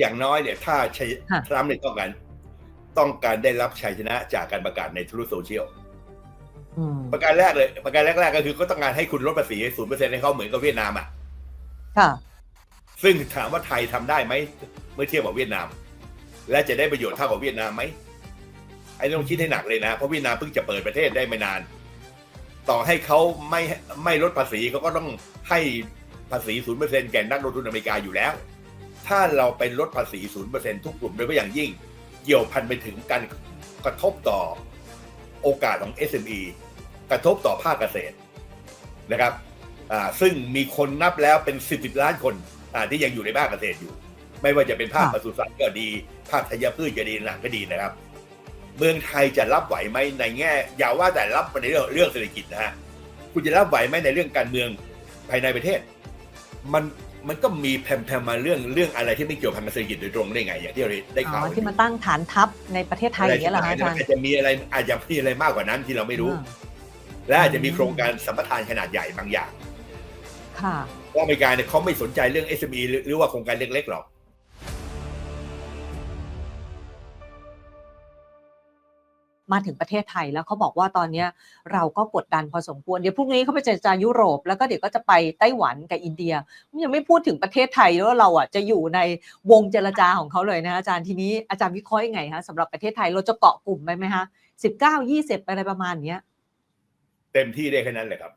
อย่างน้อยเนี่ยถ้าชัยค่ะทรัมป์เนี่ยต้องการต้องการได้รับชัยชนะจากการประกาศในทุกโซเชียลอืมประการแรกเลย ประการแรกๆก็คือก็ต้องการให้คุณลดภาษีศูนย์เปอร์เซ็นต์ให้เขาเหมือนกับเวียดนามอะค่ะซึ่งถามว่าไทยทำได้ไหมเมื่อเทียบกับเวียดนาม และจะได้ประโยชน์เท่ากับเวียดนามไหมไอ้ต้องคิดให้หนักเลยนะเพราะเวียดนามเพิ่งจะเปิดประเทศได้ไม่นาน ต่อให้เขาไม่ไม่ลดภาษีเขาก็ต้องให้ภาษีศูนย์เปอร์เซ็นต์แก่นักลงทุนอเมริกาอยู่แล้ว ถ้าเราไปลดภาษีศูนย์เปอร์เซ็นต์ทุกกลุ่มโดยเฉพาะอย่างยิ่งเกี่ยวพันไปถึงการกระทบต่อโอกาสของ SME กระทบต่อภาคเกษตรนะครับอ่าซึ่งมีคนนับแล้วเป็นสิบสิบล้านคนอ่าที่ยังอยู่ในภาคเกษตรอยู่ ไม่ว่าจะเป็นภาคค่ะปศุสัตว์ก็ดี ภาคธัญพืชก็ดีหนังก็ดีนะครับ เมืองไทยจะรับไหวไหมในแง่ อย่าว่าแต่รับในเรื่องเรื่องเศรษฐกิจนะฮะคุณจะรับไหวไหมในเรื่องการเมืองภายในประเทศ มัน มันก็มีแผ่มๆมาเรื่องเรื่องอะไรที่ไม่เกี่ยวพันกับเศรษฐกิจโดยตรงได้ไง อย่างที่เราได้อ๋ข่าวอที่มาตั้งฐานทัพในประเทศไทยอย่างเงี้ยเหรอคะอาจารย์อาจจะมีอะไรอาจจะมีอะไรมากกว่านั้นที่เราไม่รู้อ่าและอาจจะมีโครงการสัมปทานขนาดใหญ่บางอย่าง ค่ะเพราะอเมริกาเนี่ยเขาไม่สนใจเรื่อง SME หรือหรือว่าโครงการเล็กๆหรอก มาถึงประเทศไทยแล้วเขาบอกว่าตอนเนี้ยเราก็กดดันพอสมควร เดี๋ยวพรุ่งนี้เขาไปเจรจายุโรป แล้วก็เดี๋ยวก็จะไปไต้หวันกับอินเดียยังไม่พูดถึงประเทศไทยแล้วาเราอะจะอยู่ในวงเจรจาของเขาเลยนะอาจารย์ทีนี้อาจารย์วิเคราะห์ยังไงคะสำหรับประเทศไทยเราจะเกาะกลุ่มไปไหมคะสิบเก้ายี่สิบอะไรประมาณเนี้ย เต็มที่ได้แค่นั้นเลยครับ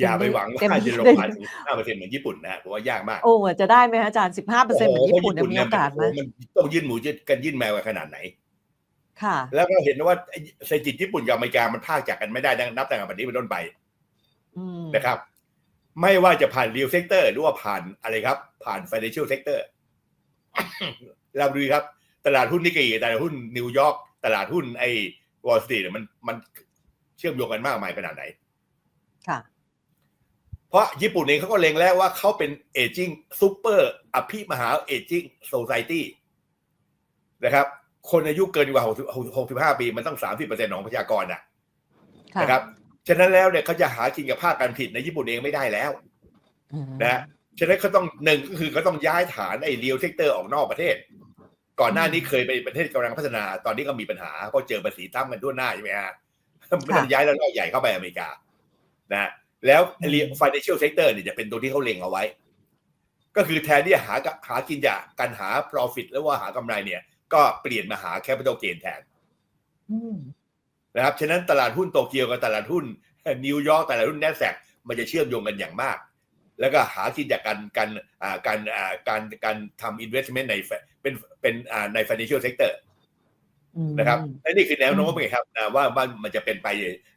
อย่าไปหวังเต็มว่าที่จะลงมาถึงห้าเปอร์เซ็นต์เหมือนญี่ปุ่นนะฮะผมว่ายากมาก โอ้จะได้ไหมคะอาจารย์สิบห้าเปอร์เซ็นต์เหมือนญี่ปุ่นโโหเนี่ยมีโอกาสไหมโโหมันต้องยื่นหมูกันยื่นแมวกันขนาดไหน ค่ะ แล้วก็เห็นว่าเศรษฐกิจญี่ปุ่นกับอเมริกามันพากจากกันไม่ได้นับแต่กับปัจจุบันต้นไปอืมนะครับ ไม่ว่าจะผ่าน real sector หรือว่าผ่านอะไรครับ ผ่าน financial sector เราดูครับ ตลาดหุ้นนิกเกอิตลาดหุ้นนิวยอร์กตลาดหุ้นไอ้วอลสตรีทมันมันเชื่อมโยงกันมากมายขนาดไหน ค่ะ เพราะญี่ปุ่นเองเขาก็เล็งแล้วว่าเขาเป็นเอจิ้งซูเปอร์อภิมหาเอจิ้งโซซ i ตี้นะครับ คนอายุเกินกว่า65 ปีมันต้อง 30%ของประชากรน่ะค่ะนะครับ ฉะนั้นแล้วเนี่ยเขาจะหากินกับภาคการผลิตในญี่ปุ่นเองไม่ได้แล้วอืมนะฉะนั้นเขาต้องหนึ่งก็คือเขาต้องย้ายฐานไอ้เรียลเซกเตอร์ออกนอกประเทศ ก่อนหน้านี้เคยเป็นประเทศกำลังพัฒนา ตอนนี้ก็มีปัญหาเพราะเจอภาษีตั้มกันทั่วหน้าใช่ไหมฮะไม่ต้องย้ายแล้วใหญ่เข้าไปอเมริกา นะแล้ว financial sector เนี่ยจะเป็นตัวที่เขาเล็งเอาไว้ ก็คือแทนที่จะหาหากินจากการหา profit หรือว่าหากำไรเนี่ย ก็เปลี่ยนมาหา capital gain แทนอืมนะครับฉะนั้นตลาดหุ้นโตเกียวกับตลาดหุ้นนิวยอร์กตลาดหุ้น NASDAQ มันจะเชื่อมโยงกันอย่างมาก แล้วก็หากินจากการการอ่าการอ่าการการทำ investment ในเป็นเป็นอ่าใน financial sector อืมนะครับและนี่คือแนวโน้มอืมไงครับนะว่าว่ามันจะเป็นไป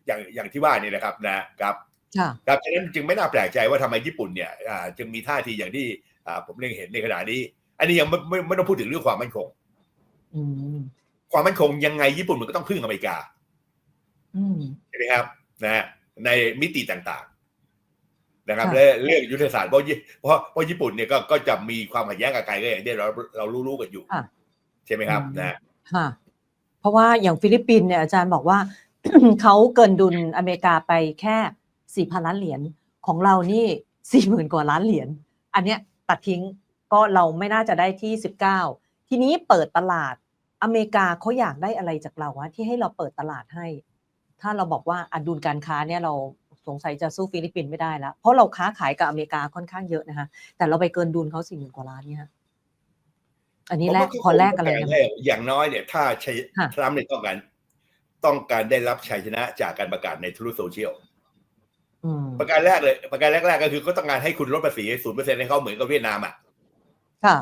อย่างอย่างที่ว่านี่นะครับนะครับค่ะครับฉะนั้นจึงไม่น่าแปลกใจว่าทำไมญี่ปุ่นเนี่ยอ่าจึงมีท่าทีอย่างที่อ่าผมเล็งเห็นในขณะนี้ อันนี้ยังไม่ไม่ไม่ต้องพูดถึงเรื่องความมั่นคงอืม ความมั่นคงยังไงญี่ปุ่นมันก็ต้องพึ่งอเมริกาอืมใช่ไหมครับ นะฮะในมิติต่างๆ นะครับค่ะและเรื่องยุทธศาสตร์เพราะญี่เพราะเพราะญี่ปุ่นเนี่ยก็ก็จะมีความขัดแย้งกับไกลก็อย่างที่เราเรารู้ๆกันอยู่ค่ะใช่ไหมครับอืมนะฮะค่ะเพราะว่าอย่างฟิลิปปินส์เนี่ยอาจารย์บอกว่าเขาเกินดุลอเมริกาไปแค่สี่พันล้านเหรียญของเรานี่สี่หมื่นกว่าล้านเหรียญอันเนี้ยตัดทิ้งก็เราไม่น่าจะได้ที่สิบเก้า ทีนี้เปิดตลาดอเมริกาเขาอยากได้อะไรจากเราวะที่ให้เราเปิดตลาดให้ ถ้าเราบอกว่าอะดุลการค้าเนี่ยเราสงสัยจะสู้ฟิลิปปินส์ไม่ได้แล้ว เพราะเราค้าขายกับอเมริกาค่อนข้างเยอะนะคะแต่เราไปเกินดุลเขาสี่หมื่นกว่าล้านเนี่ยอันนี้แรกผมว่าข้อแรกอะไรผมนะว่าอย่างน้อยเนี่ย ถ้าชัยค่ะทรัมป์เนี่ยต้องการต้องการได้รับชัยชนะจากการประกาศในทุกโซเชียลอืมประการแรกเลย ประการแรกๆก็คือก็ต้องการให้คุณลดภาษีศูนย์เปอร์เซ็นต์ให้เขาเหมือนกับเวียดนามอะค่ะ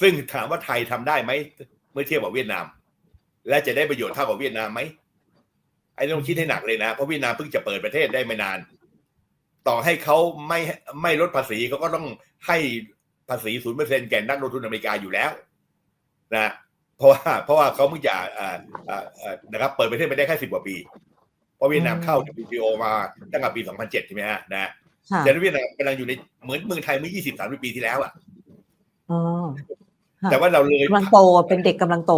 ซึ่งถามว่าไทยทำได้ไหมเมื่อเทียบกับเวียดนาม และจะได้ประโยชน์เท่ากับเวียดนามไหมไอ้ต้องคิดให้หนักเลยนะเพราะเวียดนามเพิ่งจะเปิดประเทศได้ไม่นาน ต่อให้เขาไม่ไม่ลดภาษีเขาก็ต้องให้ภาษีศูนย์เปอร์เซ็นต์แก่นักลงทุนอเมริกาอยู่แล้วนะเพราะว่าเพราะว่าเขาเพิ่งจะอ่าอ่าอ่านะครับเปิดประเทศไปได้แค่สิบกว่าปี เพราะเวียดนามเข้า WTO มาตั้งแต่ปี 2007 ใช่ไหมฮะนะค่ะแต่เวียดนามกำลังอยู่ในเหมือนเมืองไทยเมื่อ 20 30 ปีที่แล้วอะอ๋อค่ะ แต่ว่าเราเลยกำลังโตเป็นเด็กกำลังโต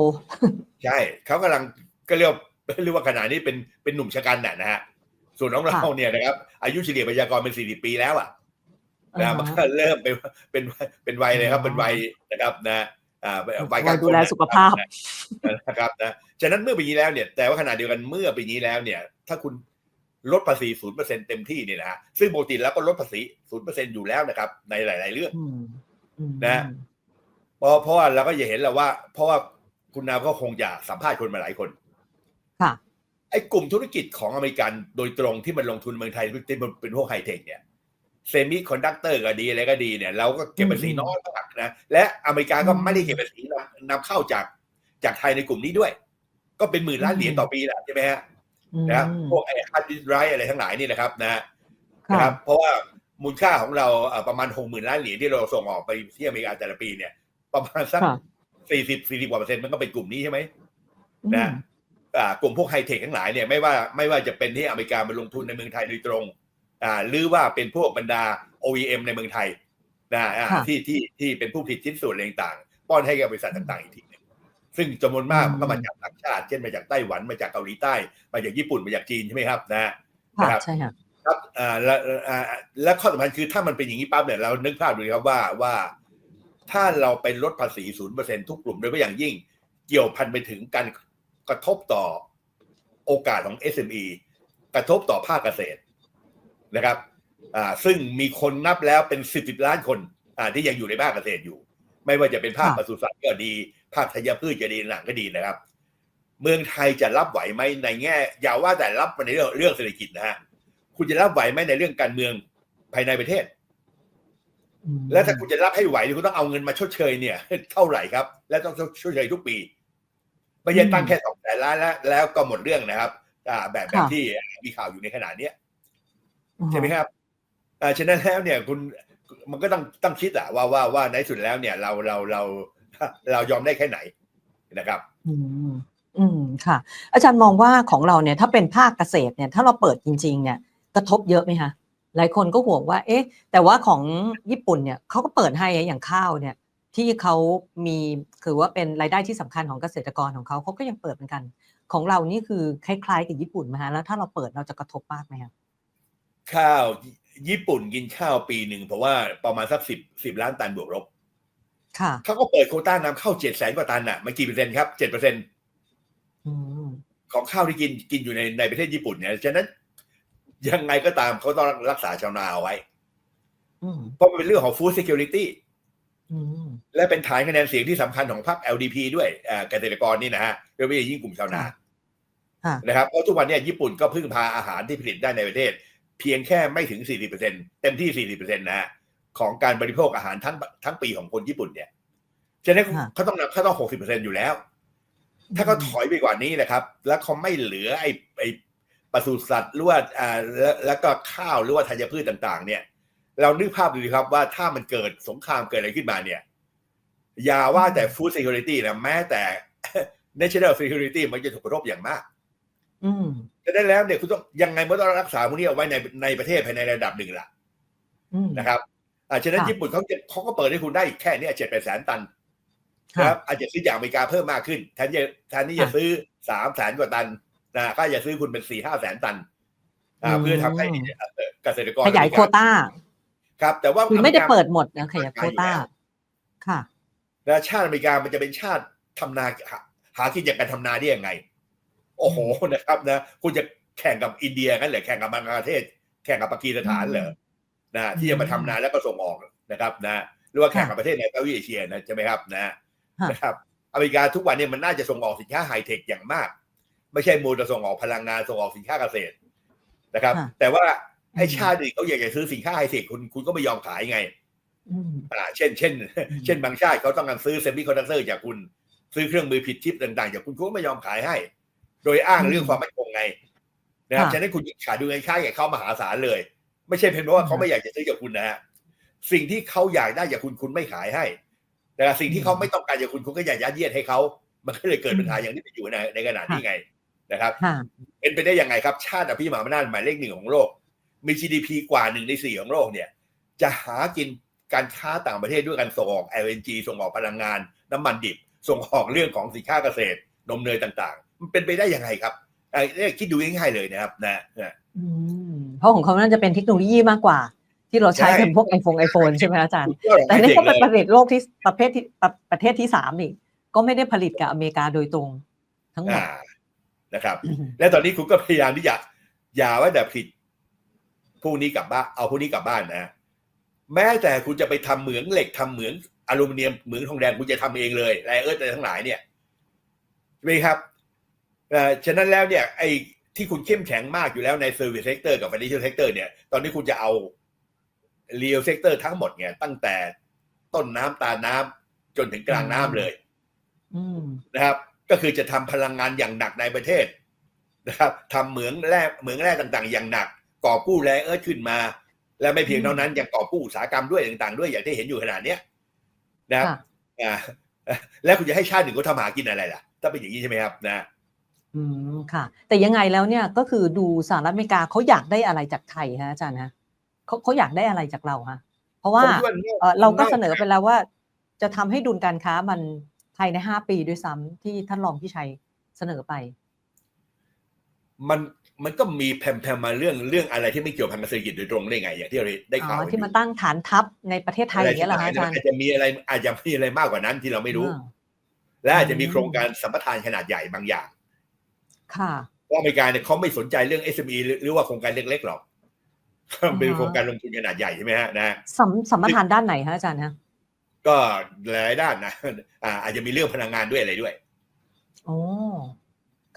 ใช่เขากำลังก็เรียกว่าเรียกว่าขนาดนี้เป็นเป็นหนุ่มชะกันน่ะนะฮะส่วนของเราค่ะเนี่ยนะครับ อายุเฉลี่ยประชากรเป็น40ปีแล้วอะนะอ่าฮะมันก็เริ่มเป็นเป็นเป็นวัยเลยครับเป็นวัยนะครับนะอ่าวัยกลางดูแลคนนะสุขภาพนะครับนะฉะนั้นเมื่อปีนี้แล้วเนี่ย แต่ว่าขณะเดียวกันเมื่อปีนี้แล้วเนี่ย ถ้าคุณลดภาษีศูนย์เปอร์เซ็นเต็มที่เนี่ยนะฮะซึ่งปกติแล้วก็ลดภาษีศูนย์เปอร์เซ็นอยู่แล้วนะครับ ในหลาย ๆ เรื่องอืมอืมนะ เพราะเพราะว่าเราก็จะเห็นแล้วว่า เพราะว่าคุณนาวก็คงจะสัมภาษณ์คนมาหลายคน ค่ะ ไอ้กลุ่มธุรกิจของอเมริกันโดยตรงที่มันลงทุนเมืองไทยที่มันเป็นพวกไฮเทคเนี่ยเซมิคอนดักเตอร์ก็ดีอะไรก็ดีเนี่ย เราก็เก็บภาษีอืมน้อยมากนะและอเมริกาก็อืมไม่ได้เก็บภาษีนำนำเข้าจากจากไทยในกลุ่มนี้ด้วย ก็เป็นหมื่นล้านเหรียญอืมต่อปีแหละใช่ไหมฮะอืมนะครับพวกไอ้ฮาร์ดดิสไรอะไรทั้งหลายนี่นะครับนะค่ะนะครับ เพราะว่ามูลค่าของเราเอ่อประมาณหกหมื่นล้านเหรียญที่เราส่งออกไปที่อเมริกาแต่ละปีเนี่ย ประมาณสักค่ะสี่สิบสี่สิบกว่าเปอร์เซ็นต์มันก็เป็นกลุ่มนี้ใช่ไหมอืมนะอ่ากลุ่มพวกไฮเทคทั้งหลายเนี่ยไม่ว่าไม่ว่าจะเป็นที่อเมริกามาลงทุนในเมืองไทยโดยตรงอ่าหรือว่าเป็นพวกบรรดา OEM ในเมืองไทยนะอ่าค่ะที่ที่ที่เป็นผู้ผลิตชิ้นส่วนอะไรต่างๆป้อนให้กับบริษัทต่างๆอีกทีหนึ่งซึ่งจำนวนมากอืมมันก็มาจากต่างชาติ เช่นมาจากไต้หวันมาจากเกาหลีใต้ มาจากญี่ปุ่นมาจากจีนใช่ไหมครับนะค่ะนะครับใช่ค่ะครับอ่าและอ่าและข้อสำคัญคือถ้ามันเป็นอย่างนี้ปั๊บเนี่ยเรานึกภาพดูครับว่าว่า ถ้าเราไปลดภาษีศูนย์เปอร์เซ็นทุกกลุ่มโดยเฉพาะอย่างยิ่งเกี่ยวพันไปถึงการกระทบต่อโอกาสของ SME กระทบต่อภาคเกษตรนะครับอ่าซึ่งมีคนนับแล้วเป็นสิบสิบล้านคนอ่าที่ยังอยู่ในภาคเกษตรอยู่ ไม่ว่าจะเป็นภาคค่ะปศุสัตว์ก็ดี ภาคธัญพืชก็ดีหนังก็ดีนะครับ เมืองไทยจะรับไหวไหมในแง่ อย่าว่าแต่รับในเรื่องเรื่องเศรษฐกิจนะฮะคุณจะรับไหวไหมในเรื่องการเมืองภายในประเทศอืม แล้วถ้าคุณจะรับให้ไหวเนี่ยคุณต้องเอาเงินมาชดเชยเนี่ย เท่าไหร่ครับ และต้องชดเชยทุกปีไม่ใช่ตั้งแค่สองแสนล้านแล้วแล้วก็หมดเรื่องนะครับอ่าแบบแบบที่มีข่าวอยู่ในขณะเนี้ยใช่ไหมครับอ่าฉะนั้นแล้วเนี่ยคุณมันก็ต้องต้องคิดอะว่าว่าว่าในสุดแล้วเนี่ย เราเราเราเรายอมได้แค่ไหนนะครับ อืมอืมค่ะ อาจารย์มองว่าของเราเนี่ย ถ้าเป็นภาคเกษตรเนี่ย ถ้าเราเปิดจริง ๆ เนี่ย กระทบเยอะไหมคะ หลายคนก็ห่วงว่า เอ๊ะ แต่ว่าของญี่ปุ่นเนี่ยเขาก็เปิดให้อย่างข้าวเนี่ย ที่เขามีคือว่าเป็นรายได้ที่สำคัญของเกษตรกรของเขาเขาก็ยังเปิดเหมือนกัน ของเรานี่คือคล้ายๆกับญี่ปุ่นไหมฮะแล้วถ้าเราเปิดเราจะกระทบมากไหมครับข้าวญี่ปุ่นกินข้าวปีหนึ่งเพราะว่าประมาณสักสิบสิบล้านตันบวกลบค่ะเขาก็เปิดโควต้านำเข้าเจ็ดแสนกว่าตันอะมันกี่เปอร์เซ็นต์ครับเจ็ดเปอร์เซ็นต์อืมของข้าวที่กินกินอยู่ในในประเทศญี่ปุ่นเนี่ยฉะนั้น ยังไงก็ตามเขาต้องรักษาชาวนาเอาไว้อืมเพราะมันเป็นเรื่องของ food security อืมและเป็นฐานคะแนนเสียงที่สำคัญของพรรค LDP ด้วยอ่าเกษตรกรนี่นะฮะโดยเฉพาะอย่างยิ่งกลุ่มชาวนาค่ะนะครับเพราะทุกวันเนี้ญี่ปุ่นก็พึ่งพาอาหารที่ผลิตได้ในประเทศ เพียงแค่ไม่ถึง 40%เต็มที่ 40%นะฮะของการบริโภคอาหารทั้งทั้งปีของคนญี่ปุ่นเนี่ยฉะนั้นค่ะเขาต้องเขาต้อง 60%อยู่แล้ว ถ้าเขาถอยไปกว่านี้นะครับ แล้วเขาไม่เหลือไอ้ไอ้ ปศุสัตว์หรือว่าอ่าแล้วแล้วก็ข้าวหรือว่าธัญพืชต่างๆ เนี่ย เรานึกภาพดูดีครับว่าถ้ามันเกิดสงครามเกิดอะไรขึ้นมาเนี่ย อย่าว่าแต่ food security นะแม้แต่ national security มันจะถูกกระทบอย่างมากอืมฉะนั้นแล้วเนี่ยคุณต้องยังไงมันต้องรักษาพวกนี้เอาไว้ในในประเทศภายในระดับหนึ่งล่ะอืมนะครับอ่าฉะนั้นค่ะญี่ปุ่นเขาจะเขาก็เปิดให้คุณได้แค่เนี้เจ็ดแปดแสนตันค่ะนะครับอาจจะซื้อจากอเมริกาเพิ่มมากขึ้นแทนที่จะแทนที่จะค่ะซื้อสามแสนกว่าตัน นะก็จะซื้อคุณเป็นสี่ห้าแสนตันอ่าอืมเพื่อทำให้เอ่อเกษตรกรขยายโควต้า ครับ แต่ว่าคือไม่ได้อริกาเปิดหมดนะขยายโควต้า ค่ะแล้วชาติอเมริกามันจะเป็นชาติทำนาหาหากินจากการทำนาได้ยังไง โอ้โหนะครับนะคุณจะแข่งกับอินเดียกันเหรอแข่งกับบังกลาเทศ แข่งกับปากีสถานเหรอนะที่จะมาทำนาแล้วก็ส่งออกนะครับนะหรือว่าแข่งกับประเทศในเอเชียนะใช่ไหมครับนะค่ะนะครับ อเมริกาทุกวันนี้มันน่าจะส่งออกสินค้าไฮเทคอย่างมาก ไม่ใช่มูลแต่ส่งออกพลังงานส่งออกสินค้าเกษตรนะครับค่ะแต่ว่าไอ้อืมชาติอื่นเขาอยากจะซื้อสินค้าไฮเทคคุณคุณก็ไม่ยอมขายไงอืมอ่าเช่น เช่น เช่นบางชาติเขาต้องการซื้อเซมิคอนดักเตอร์จากคุณ ซื้อเครื่องมือผิดชิปต่างๆจากคุณคุณก็ไม่ยอมขายให้ โดยอ้างอืมเรื่องความมั่นคงไงนะครับค่ะฉะนั้นคุณขายดูเงินค่าแก่เขามหาศาลเลย ไม่ใช่เป็นเพราะว่าอืมเขาไม่อยากจะซื้อจากคุณนะฮะสิ่งที่เขาอยากได้จากคุณคุณไม่ขายให้ แต่สิ่งที่เขาไม่ต้องการจากคุณคุณก็อยากยัดเยียดให้เขามันก็เลยเกิดปัญหาอย่างที่เป็นอยู่ในในขณะนี้ไง นะครับค่ะเป็นไปได้ยังไงครับ ชาติอภิมหาอำนาจหมายเลขหนึ่งของโลก มี GDP กว่าหนึ่งในสี่ของโลกเนี่ย จะหากินการค้าต่างประเทศด้วยการส่งออก LNG ส่งออกพลังงาน น้ำมันดิบ ส่งออกเรื่องของสินค้าเกษตร นมเนยต่างๆ มันเป็นไปได้ยังไงครับเอ่อเนี่ยคิดดูง่ายๆเลยนะครับนะนะอืมเพราะของเขาน่าจะเป็นเทคโนโลยีมากกว่า ที่เราใช้ใช่กันพวกไอโฟนไอโฟนใช่ไหมอาจารย์ก็แต่ไฮนี่เทคก็เลเป็นยประเทศโลกที่ประเภทที่ประประเทศที่สามนี่ก็ไม่ได้ผลิตกับอเมริกาโดยตรง ทั้งหมดอ่า นะครับอืมและตอนนี้คุณก็พยายามที่จะอย่าว่าแต่ผลิตพวกนี้กลับบ้านเอาพวกนี้กลับบ้านนะ แม้แต่คุณจะไปทำเหมืองเหล็กทำเหมืองอลูมิเนียมเหมืองทองแดงคุณจะทำเองเลยไรเอิร์ธอะไรทั้งหลายเนี่ยใช่ไหมครับเอ่อฉะนั้นแล้วเนี่ยไอ้ที่คุณเข้มแข็งมากอยู่แล้วใน service sector กับ financial sector เนี่ยตอนนี้คุณจะเอา real sector ทั้งหมดเนี่ยตั้งแต่ต้นน้ำตาน้ำจนถึงกลางน้ำเลยอืมนะครับ ก็คือจะทำพลังงานอย่างหนักในประเทศนะครับทำเหมืองแร่เหมืองแร่ต่างๆ อย่างหนักก่อกู้แร่เอิร์ธขึ้นมา และไม่เพียงเท่านั้นยังก่อกู้อุตสาหกรรมด้วยต่าง ๆ ด้วยอย่างที่เห็นอยู่ขนาดเนี้ยนะครับค่ะอ่าแล้วคุณจะให้ชาติหนึ่งเขาทำหากินอะไรล่ะ ถ้าเป็นอย่างนี้ใช่ไหมครับนะอืมค่ะ แต่ยังไงแล้วเนี่ยก็คือดูสหรัฐอเมริกาเขาอยากได้อะไรจากไทยฮะอาจารย์ฮะเขาเขาอยากได้อะไรจากเราฮะเพราะว่าผมคิดว่เอ่อเราก็เสนอไปแล้วว่า จะทำให้ดุลการค้ามัน ภายในห้าปีด้วยซ้ำที่ท่านรองพี่ชัยเสนอไป มันมันก็มีแพมๆมาเรื่องเรื่องอะไรที่ไม่เกี่ยวพันกับเศรษฐกิจโดยตรงได้ไง อย่างที่เราได้อ๋ข่าวอกันที่อยู่มาตั้งฐานทัพในประเทศไทยอย่างเงี้ยเหรอฮะอาจารย์อาจจะมีอะไรอาจจะมีอะไรมากกว่านั้นที่เราไม่รู้อ่าและอาจจะมีอืมโครงการสัมปทานขนาดใหญ่บางอย่าง ค่ะเพราะอเมริกาเนี่ยเขาไม่สนใจเรื่อง SME หรือหรือว่าโครงการเล็กๆหรอกเป็นอ่าฮะโครงการลงทุนขนาดใหญ่ใช่ไหมฮะนะสัมสัมปทานด้านไหนฮะอาจารย์ฮะ ก็หลายด้านนะอ่าอาจจะมีเรื่องพลังงานด้วยอะไรด้วยโอ้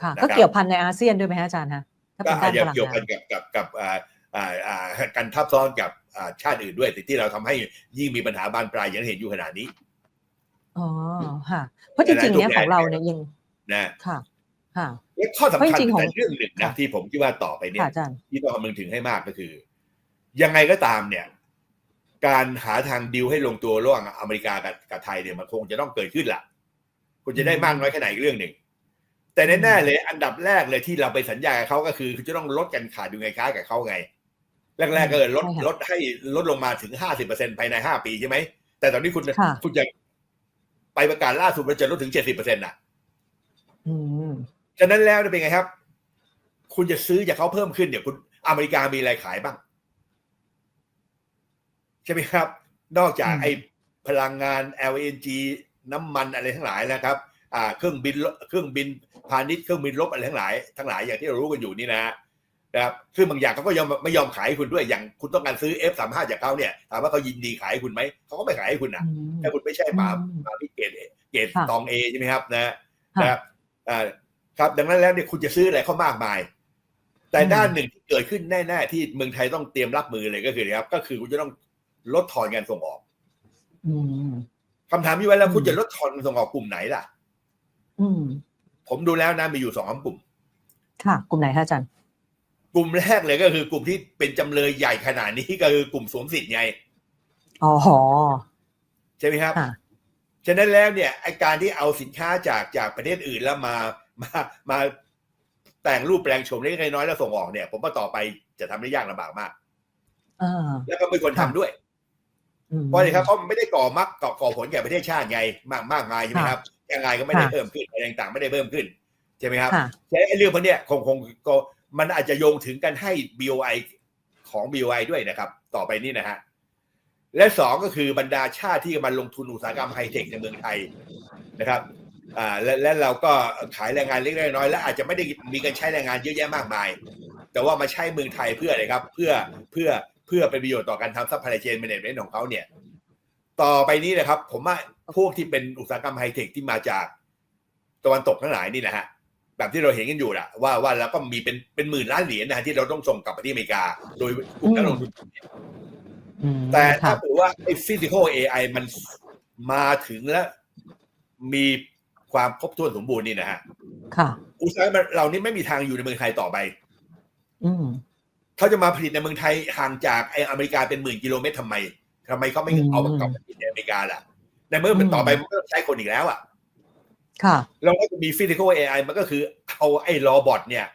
ค่ะนะครับก็เกี่ยวพันในอาเซียนด้วยไหมฮะอาจารย์ฮะถ้าก็เป็นอาด้าจนจะพลังเกี่ยวงาพันนกับกับกับอ่าอ่าอ่าการทับซ้อนกับอ่าชาติอื่นด้วยแต่ที่เราทำให้ยิ่งมีปัญหาบานปลายอย่างที่เห็นอยู่ขนาดนี้อ๋อค่ะ เพราะจริงๆเนี่ยของเราเนี่ยยังนะค่ะค่ะและข้อสำเพราะคัญจริงๆของแต่เรื่องหนึ่งนะค่ะที่ผมคิดว่าต่อไปเนี่ค่ะยอาจารย์ที่ต้องคำนึงถึงให้มากก็คือ ยังไงก็ตามเนี่ย การหาทางดิวให้ลงตัวระหว่างอเมริกากับกับไทยเนี่ยมันคงจะต้องเกิดขึ้นละคุณจะได้มากน้อยแค่ไหนอีกเรื่องหนึ่ง แต่แน่ๆเลย อันดับแรกเลยที่เราไปสัญญากับเขาก็คือคุณจะต้องลดกันขาดดูไงค้ากับเขาไง แรกๆก็ลดใช่ค่ะลดให้ลดลงมาถึงห้าสิบเปอร์เซ็นภายในห้าปีใช่ไหม แต่ตอนนี้คุณค่ะคุณจะไปประกาศล่าสุดมันจะลดถึงเจ็ดสิบเปอร์เซ็นต์่ะอืมฉะนั้นแล้วเนี่ยเป็นไงครับ คุณจะซื้อจากเขาเพิ่มขึ้นเดี๋ยวคุณอเมริกามีอะไรขายบ้าง ใช่ไหมครับ นอกจากอืมไอ้พลังงาน LNG น้ำมันอะไรทั้งหลายนะครับอ่าเครื่องบินเครื่องบินพาณิชย์เครื่องบินรบอะไรทั้งหลาย ทั้งหลายอย่างที่เรารู้กันอยู่นี่นะนะครับซึ่งบางอย่างเขาก็ยอมไม่ยอมขายให้คุณด้วยอย่างคุณต้องการซื้อ F35 จากเขาเนี่ยถามว่าเขายินดีขายให้คุณไหมเขาก็ไม่ขายให้คุณนะอืมถ้าคุณไม่ใช่มาอืมมาที่เกรดเกรดค่ะตองเอใช่ไหมครับนะค่ะนะครับอ่าครับดังนั้นแล้วเนี่ยคุณจะซื้ออะไรเขามากมาย แต่อืมด้านหนึ่งที่เกิดขึ้นแน่ ๆ ที่เมืองไทยต้องเตรียมรับมือเลยก็คือนะครับก็คือคุณจะต้อง ลดทอนการส่งออกอืมคำถามที่ไว้แล้วอืมคุณจะลดทอนการส่งออกกลุ่มไหนล่ะอืมผมดูแล้วนะมีอยู่สองกลุ่ม ค่ะ กลุ่มไหนคะอาจารย์ กลุ่มแรกเลยก็คือกลุ่มที่เป็นจำเลยใหญ่ขนาดนี้ก็คือกลุ่มสวมสิทธิ์ไงอ๋อใช่ไหมครับค่ะฉะนั้นแล้วเนี่ยไอการที่เอาสินค้าจากจากประเทศอื่นแล้วมามามาแต่งรูปแปลงโฉมเล็กๆน้อยๆแล้วส่งออกเนี่ย ผมว่าต่อไปจะทำได้ยากลำบากมากอ่าแล้วก็ไม่ควรทำด้วยอืม เพราะอะไรครับเพราะมันไม่ได้ก่อมักก่อก่อผลแก่ประเทศชาติไงมากมากมายใช่ไหมครับยังไงก็ไม่ได้ค่ะเพิ่มขึ้นอะไรต่างๆไม่ได้เพิ่มขึ้นใช่ไหมครับค่ะใช่ไอ้เรื่องพวกเนี้ยคงคงก็มันอาจจะโยงถึงกันให้ BOI ของ BOI ด้วยนะครับ ต่อไปนี่นะฮะและสองก็คือบรรดาชาติที่มันลงทุนอุตสาหกรรมไฮเทคในเมืองไทยนะครับอ่าและและเราก็ขายแรงงานเล็กๆน้อยๆและอาจจะไม่ได้มีการใช้แรงงานเยอะแยะมากมาย แต่ว่ามาใช้เมืองไทยเพื่ออะไรครับ เพื่อเพื่อ เพื่อเป็นประโยชน์ต่อการทำซัพพลายเชนแมเนจเมนต์ของเขาเนี่ย ต่อไปนี้นะครับ ผมว่าพวกที่เป็นอุตสาหกรรมไฮเทคที่มาจากตะวันตกทั้งหลายนี่นะฮะแบบที่เราเห็นกันอยู่แหละว่าว่าแล้วก็มีเป็นเป็นหมื่นล้านเหรียญนะฮะที่เราต้องส่งกลับไปที่อเมริกา โดยกลุ่มนักลงทุนอืมแต่ถ้าค่ะถือว่าไอ้ฟิสิกอล AI มันมาถึงแล้วมีความครบถ้วนสมบูรณ์นี่นะฮะค่ะ อุตสาหกรรมเหล่านี้ไม่มีทางอยู่ในเมืองไทยต่อไป อืม เขาจะมาผลิตในเมืองไทยห่างจากไอ้อเมริกาเป็นหมื่นกิโลเมตรทำไมทำไมเขาไม่อืมเอามากลับมาผลิตในอเมริกาล่ะ ในเมื่อมันอืมต่อไปมันก็ต้องใช้คนอีกแล้วอะค่ะแล้วก็จะมีฟิสิกอล AI มันก็คือเอาไอ้รอบอทเนี่ย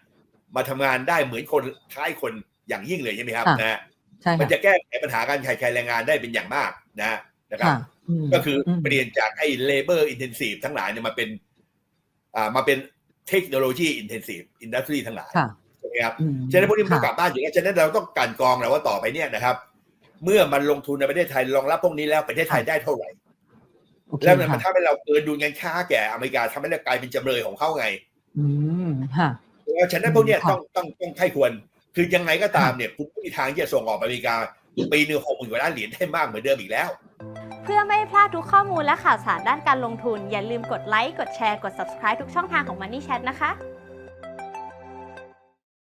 มาทำงานได้เหมือนคนคล้ายคนอย่างยิ่งเลยใช่ไหมครับค่ะนะฮะใช่มันค่ะจะแก้ไขปัญหาการขาดแคลนแรงงานได้เป็นอย่างมากนะนะครับค่ะมก็คืออมเปลี่ยนจากไอ้ labor intensive ทั้งหลายเนี่ยมาเป็น อ่ามาเป็น technology intensive industry ทั้งหลายค่ะใช่ไหม ครับอืมฉะนั้นพวกนี้มันต้องกค่ะลับบ้านอยู่แล้วฉะนั้นเราต้องกลันกรองแล้วว่าต่อไปเนี่ยนะครับ เมื่อมันลงทุนในประเทศไทยรองรับพวกนี้แล้วประเทศไทยได้เท่าไหร่โอเคแล้วมันค่ะทำให้เราเกินดุลเงินค้าแก่อเมริกาทำให้เรากลายเป็นจำเลยของเขาไง อืมค่ะเพราะฉะนั้นพวกเนี้ยค่ะต้องต้องต้องให้ควร คือยังไงก็ตามเนี่ยคุณไม่มีทางที่จะส่งออกไปอเมริกาปีหนึ่งหกหมื่นกว่าล้านเหรียญได้มากเหมือนเดิมอีกแล้ว เพื่อไม่ให้พลาดทุกข้อมูลและข่าวสารด้านการลงทุน อย่าลืมกดไลค์กดแชร์กด subscribe ทุกช่องทางของ Money Chat นะคะ